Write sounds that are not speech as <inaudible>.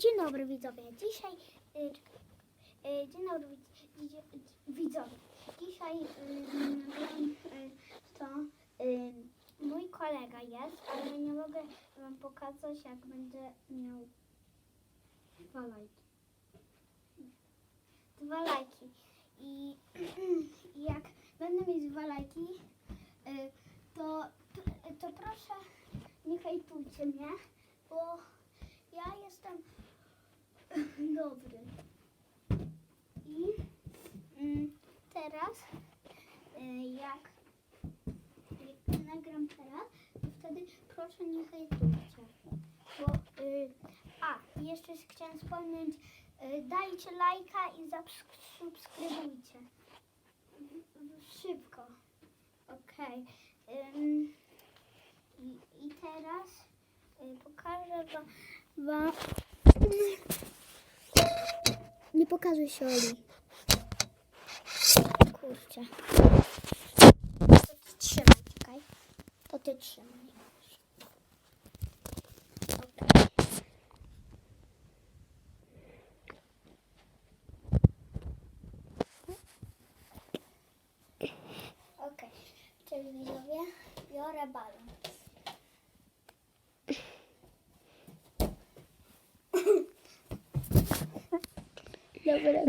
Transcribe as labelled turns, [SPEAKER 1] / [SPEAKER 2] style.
[SPEAKER 1] Dzień dobry widzowie. Dzisiaj. Y, y, dzień dobry widz- widz- widzowie. Dzisiaj y, to mój kolega jest, ale nie mogę wam pokazać jak będę miał dwa lajki. Dwa lajki. I <clears throat> jak będę mieć dwa lajki, to, to proszę nie hejtujcie mnie, bo dobry. I mm, teraz, y, jak, nagram teraz, to wtedy proszę nie hejtujcie. Bo, y, a, jeszcze chciałem wspomnieć, y, dajcie lajka i zasubskrybujcie. Szybko. Okej. Ym, i, I teraz y, pokażę wam... Pokazuj się Oli. Kurczę. To ty trzymaj, czekaj. To ty trzymaj. Okej. Okej. Czyli widzowie, biorę balon. Yeah, whatever.